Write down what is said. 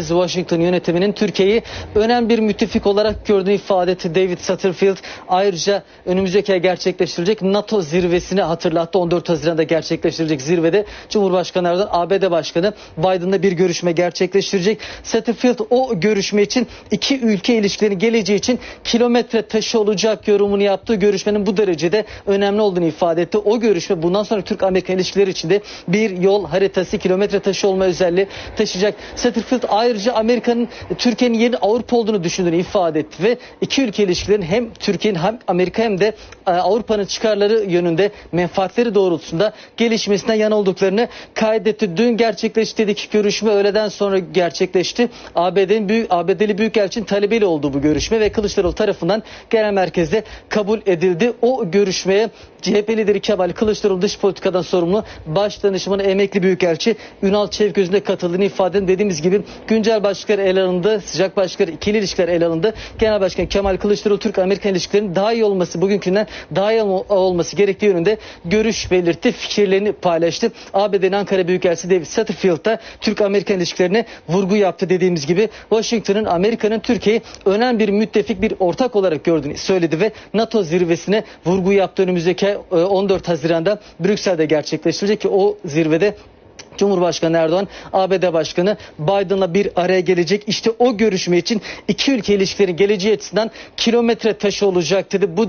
Washington yönetiminin Türkiye'yi önemli bir müttefik olarak gördüğünü ifade etti David Satterfield. Ayrıca önümüzdeki ay gerçekleştirilecek NATO zirvesini hatırlattı. 14 Haziran'da gerçekleştirilecek zirvede Cumhurbaşkanı Erdoğan, ABD Başkanı Biden'la bir görüşme gerçekleştirecek. Satterfield o görüşme için iki ülke ilişkilerinin geleceği için kilometre taşı olacak yorumunu yaptığı görüşmenin bu derecede önemli olduğunu ifade etti. O görüşme bundan sonra Türk-Amerika ilişkileri içinde bir yol haritası kilometre taşı olma özelliği taşıyacak. Satterfield ayrıca Amerika'nın Türkiye'nin yeni Avrupa olduğunu düşündüğünü ifade etti ve iki ülke ilişkilerinin hem Türkiye'nin hem Amerika hem de e, Avrupa'nın çıkarları yönünde menfaatleri doğrultusunda gelişmesinden yan olduklarını kaydetti. Dün gerçekleştirdik görüşme öğleden sonra gerçekleşti. ABD'nin büyük ABD'li Büyükelçinin talebiyle oldu bu görüşme ve Kılıçdaroğlu tarafından genel merkezde kabul edildi. O görüşmeye CHP lideri Kemal Kılıçdaroğlu dış politikadan sorumlu baş danışmanı emekli büyükelçi Ünal Çevgöz'ün de katıldığını ifade edin. Dediğimiz gibi güncel başlıklar ele alındı. Sıcak başlıklar, ikili ilişkiler ele alındı. Genel Başkan Kemal Kılıçdaroğlu Türk-Amerikan ilişkilerinin daha iyi olması, bugünkünden daha iyi ol- olması gerektiği yönünde görüş belirtti. Fikirlerini paylaştı. ABD'nin Ankara Büyükelçisi David Satterfield da Türk-Amerikan ilişkilerine vurgu yaptı dediğimiz gibi. Washington'ın Amerika'nın Türkiye'yi önemli bir müttefik, bir ortak olarak gördüğünü söyledi ve NATO zirvesine vurgu yaptı. Önümüzdeki ay, e, 14 Haziran'da Brüksel'de gerçekleştirecek ki o zirvede Cumhurbaşkanı Erdoğan, ABD Başkanı Biden'la bir araya gelecek. İşte o görüşme için iki ülke ilişkilerinin geleceği açısından kilometre taşı olacak dedi. Bu